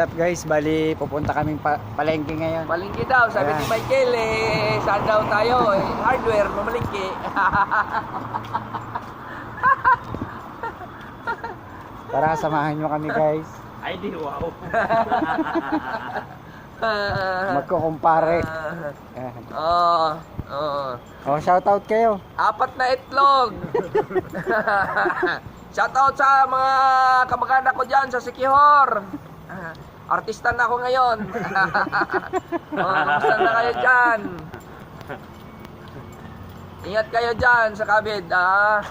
What's up guys? Bali, pupunta kaming pa palengke ngayon. Malingki daw, sabi Ayan. ni Michael, eh, saan daw tayo? Eh, hardware, mamalingki. Tara, samahan nyo kami guys. Ay, di wow. Magkukumpare. Oo, oo. Oh, shoutout kayo. Apat na itlog. Shoutout sa mga kamag-anak ko dyan sa Sikihor. Artista na ako ngayon. oh, kamusta na kayo dyan? Ingat kayo dyan sa kabid. Ah.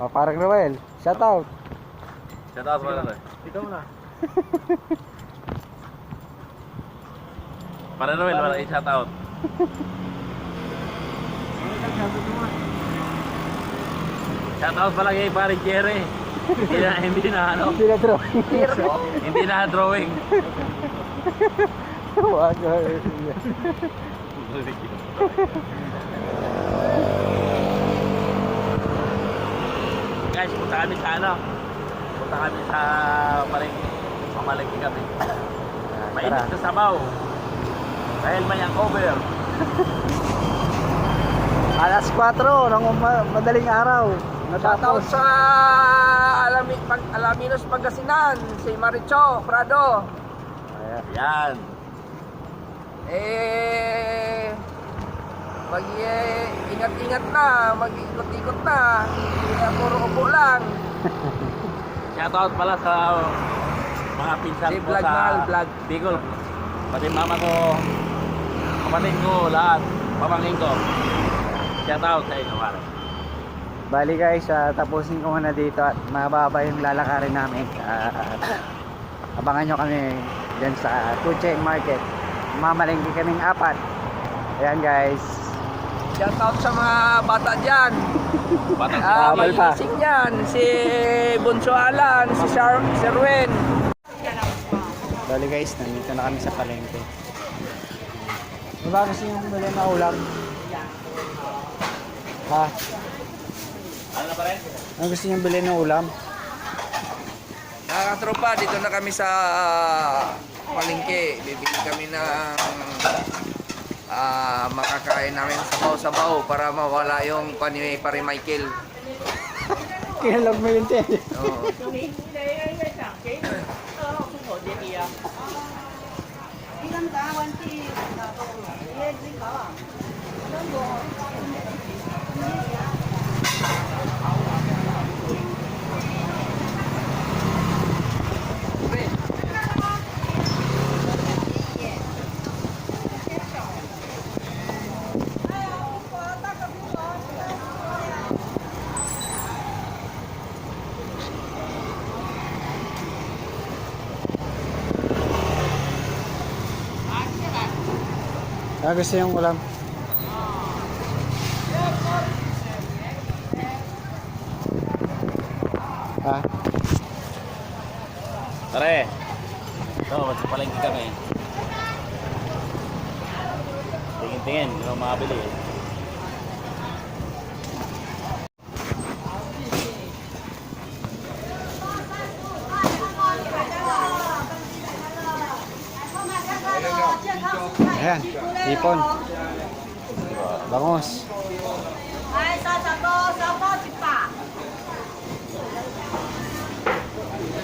Oh, parang Roel. Shoutout. Shout out mo lang. Ikaw na. Para Noel, wala i-shout out. Shout out pala kay Pare Jerry. Hindi na, hindi na ano, Hindi na drawing. hindi na drawing. Wag. Guys, punta kami sa ano? Punta kami sa palengke. Mamalengke kami. Mainit Tara. sa sabaw. Dahil may ang cover. Alas 4 ng madaling araw. Natapos. sa Alami, pag, Alaminos Pangasinan, si Maricho Prado. Ayan. Yan. Eh, mag eh, ingat-ingat na, mag-ikot-ikot na. Na puro upo lang. Shout out pala sa mga pinsan Si ko Vlog sa Mahal, Vlog. Bicol. Pati mama ko, kapatid ko, lahat, pamangkin ko. Shout out sa inyo, pare. Bali guys, ah, tapusin ko muna dito at mababa yung lalakarin namin. Ah, abangan nyo kami dyan sa Tuche Market. Mamalengke kaming apat. Ayan guys. Shoutout sa mga bata dyan. Ah, Bawal may pa. ising yan. Si Bunso Alan, si Sir, Sir Wen. Bali guys, nandito na kami sa palengke. Ano ba gusto yung bili na ulam? Ha? Ano pa rin? Ano gusto nyo bilhin ng ulam? Mga katropa, dito na kami sa palengke. Bibili kami ng ah, makakain namin sabaw-sabaw para mawala yung panimay pare Michael. Kinalag mo yun, te. Oo. Ano gusto yung ulam? Pare. Ito, sa palengke kami. Tingin-tingin, hindi mo makabili eh. Ayan, ipon. Bangos.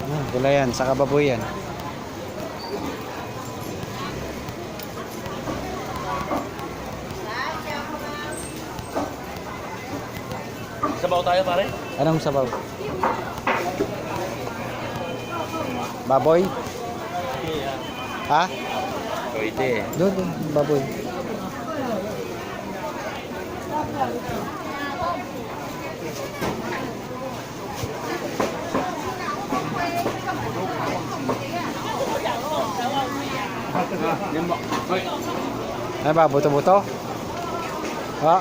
Ah, gula yan, saka baboy yan. Sabaw tayo pare? Anong sabaw? Baboy? Ah. Ha? Pwede. Doon, doon, baboy. Ano ba, buto-buto? Ha?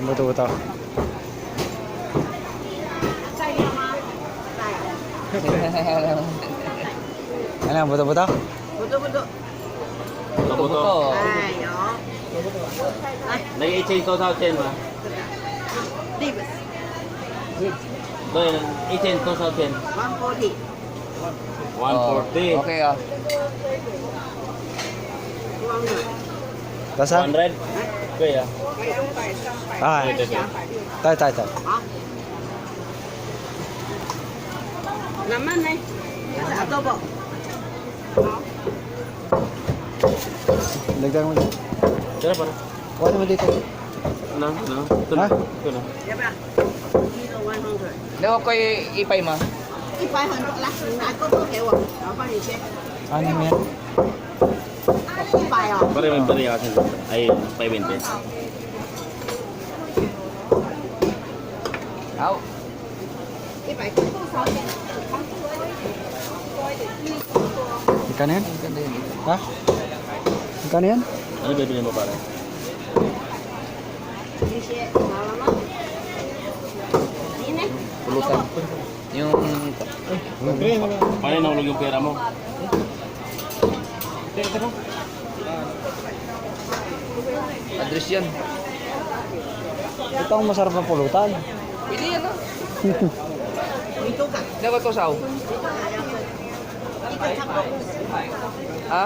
Buto-buto. Ano, buto-buto? Buto-buto. Buto. Nag-18 to sa 10 ba? Doon, 18 to sa 10. 140. 140. Okay ah. Tasa? 100? Kaya. Ah, Ito, ito. làm ăn này giả tô bò Lagyan mo dyan. Kaya pa na. Kuha naman dito. Ano? Ano? mà. na. Ito hơn Diba? Kilo 100. Daw ko ipay ma. Ipay 100 lang. Ako to hewa. Ako ni Chef. Ano yan? Ipay ah. Pare bay bên kasi. Ay, 520. bài Ipay ko sa akin. Magkano yan? Ha? Magkano yan? Ano bibili mo pare? Pulutan. Yung... Paano nahulog yung pera mo? Address yan. Ito ang masarap na pulutan. Pili yan ah. Dapat ko saw. Ha?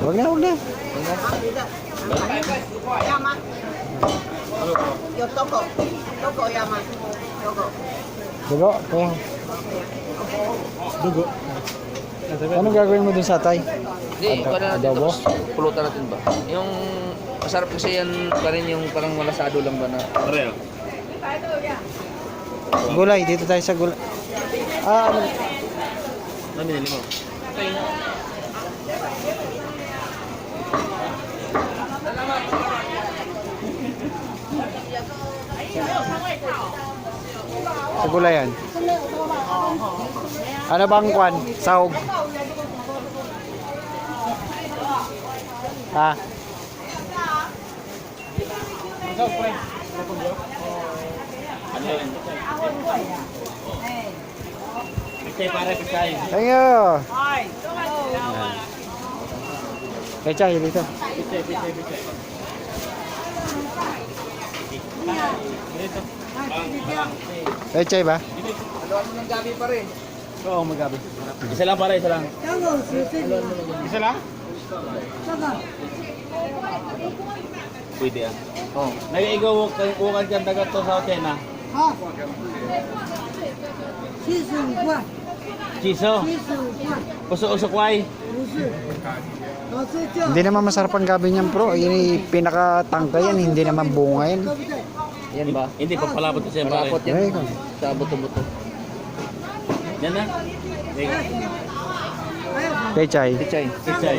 Huwag na, huwag na. Yama. Yo toko. Toko yama. Toko. Dugo, kaya. Dugo. Ano gagawin mo dun sa atay? Hindi, Ad- na adobo? Pulutan natin ba? Yung masarap kasi yan pa rin yung parang malasado lang ba na? Real. Gulay, dito tayo sa gulay. Ah, ano? Ano binili mo? Sa gulay yan. Ano bang kwan? Sahog. Ha? Ano yun? Pichay pare, pichay. Thank you. Pecha, yun dito. Pecha ba? Haluan mo ng gabi pa rin. Oo, magabi. Isa lang para, isa lang. Isa lang? Pwede ah. Oh. Nag-igo walk kan dagat to sa Otena. Ha? Season 1. Chiso? Puso-usok why? Hindi naman masarap ang gabi niyan pro. Yun pinaka-tangka yan. Hindi naman bunga yan. Yan ba? Hindi, papalapot ko siya. Palapot yan. Ay, Sa buto-buto. Yan na. Pechay. Pechay. Pechay. Pechay.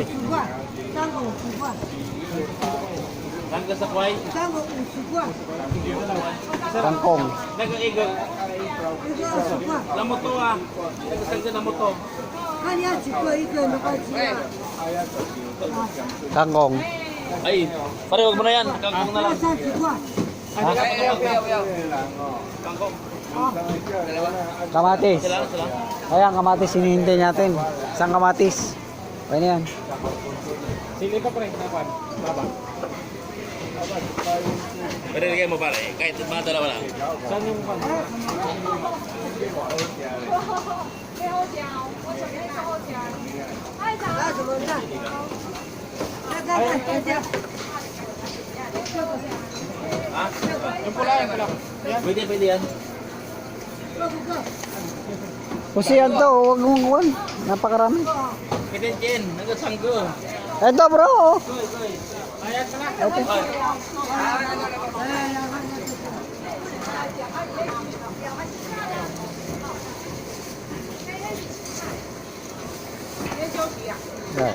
Hanggang sa kway? Kangkong. Nag-iigal. Lamuto ah. Nag-isang sa lamuto. Kangkong. Ay, pare wag mo na yan. Kangkong na lang. Ah, kangkong. Kamatis. Ayan, kamatis hinihintay natin. Isang kamatis. Pwede yan. Sili pa ka pre, napan. Baba. Paririgay mo pare, kahit mga dalawa lang. Saan yung pan? Yung pula, yung pula. Pwede, pwede yan. Kasi yan to, huwag mong kuhan. Napakarami. Pwede, Jen. Nagkasanggo. Ito bro. Oh. Goy, goy koy. Right.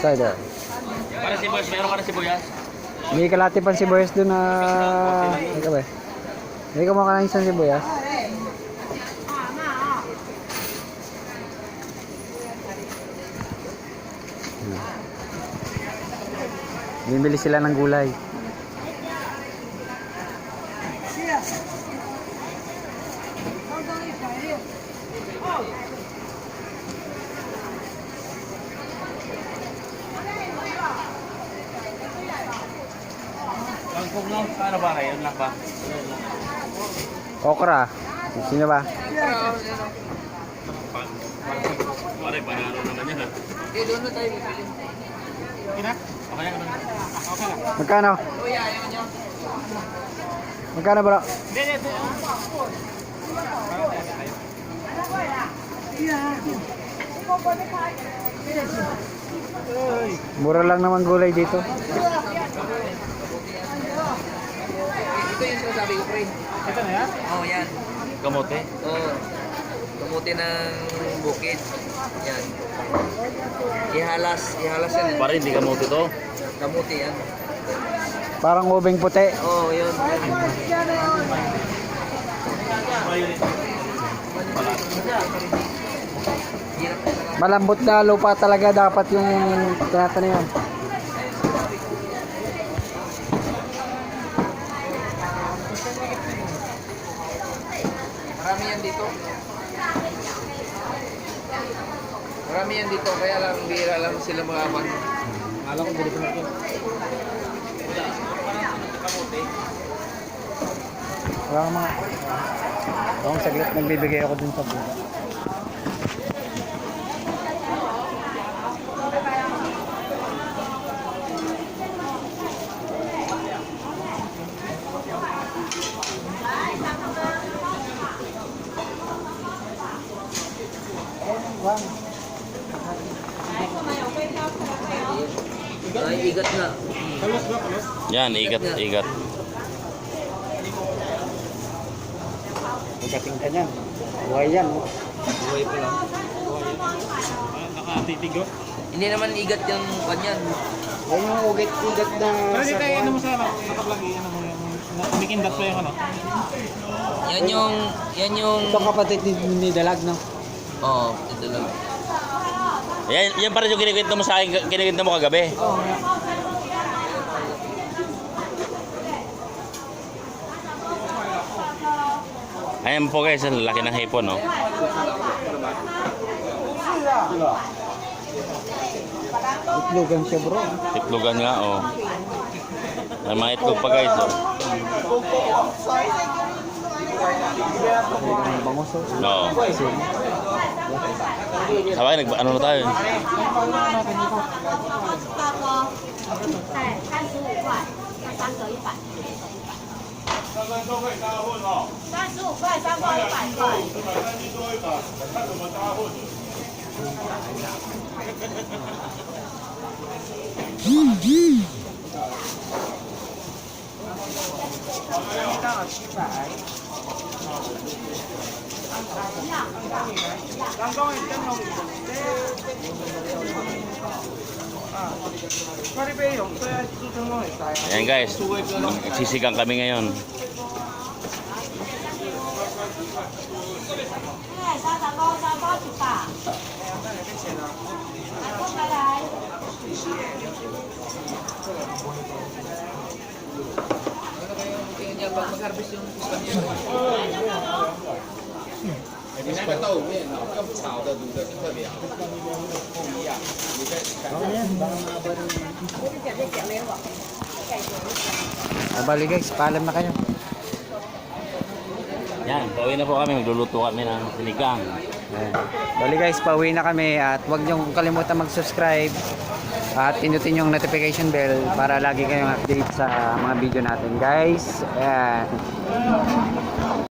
Side there. Para sibuyas, meron ka na sibuyas? May kalati pang sibuyas doon na... Ika ba? May kumuha ka ng isang sibuyas. Bibili sila ng gulay. Kangkong lang. Ano ba kayo? Lang ba? Okra. Sino ba? Pare, banano naman yan ha. Eh, doon na tayo. Okay na? Okay na. Magkano? Magkano bro? Mura lang naman gulay dito. Ito yung sinasabi ko, pre. Ito na yan? Oo, oh, yan. Kamote. Oo. Kamuti ng bukid. Yan. Ihalas. Ihalas yan. Pare, hindi kamote to. Kamuti yan. Parang ubing puti. Oo, oh, yun. Malambot na lupa talaga dapat yung tinataniman. Marami yan dito. Marami yan dito, kaya lang bira lang sila makaman. Alam ko, bili ko na ito. Wala kang mga... Akong saglit nagbibigay ako dun sa buka. Ay, igat na. Yan, igat, igat. Pagkating ka niyan. Buhay yan. Buhay pa lang. Nakatitigo. Hindi naman igat yung kanyan. Yan yung ugat-ugat na Pero buwan. ano mo sa ano, nakablog, ano mo yung, umikindat pa yung ano. Yan yung, yan yung, Ito kapatid ni, ni Dalag, no? oo, oh, ito lang. Yan, yan pa rin yung kinikwento mo sa akin, kinikwento mo kagabi. Ayan po guys, ang laki ng hipon, no? Itlogan siya, bro. Itlogan nga, oh. May mga itlog pa guys, oh. 不。啥玩意？俺都不知道。大锅，对，三十五块，三折一百。三折优惠，三折哦。三十五块，三锅一百块。嗯。 ต้องอธิบายลองก้อยจะลงเด้ Ayan guys, nagsisigang kami ngayon. Thank you. niya pag mag-harvest yung ulan niya. Hindi na ito, yan. Ang chao da duda, ito ba yan? Kung iyan, guys, paalam na kayo. Yan, pauwi na po kami. Magluluto kami ng sinigang. Yan. Bali guys, pauwi na kami at huwag niyong kalimutan mag-subscribe at pinutin yung notification bell para lagi kayong update sa mga video natin guys. Ayan.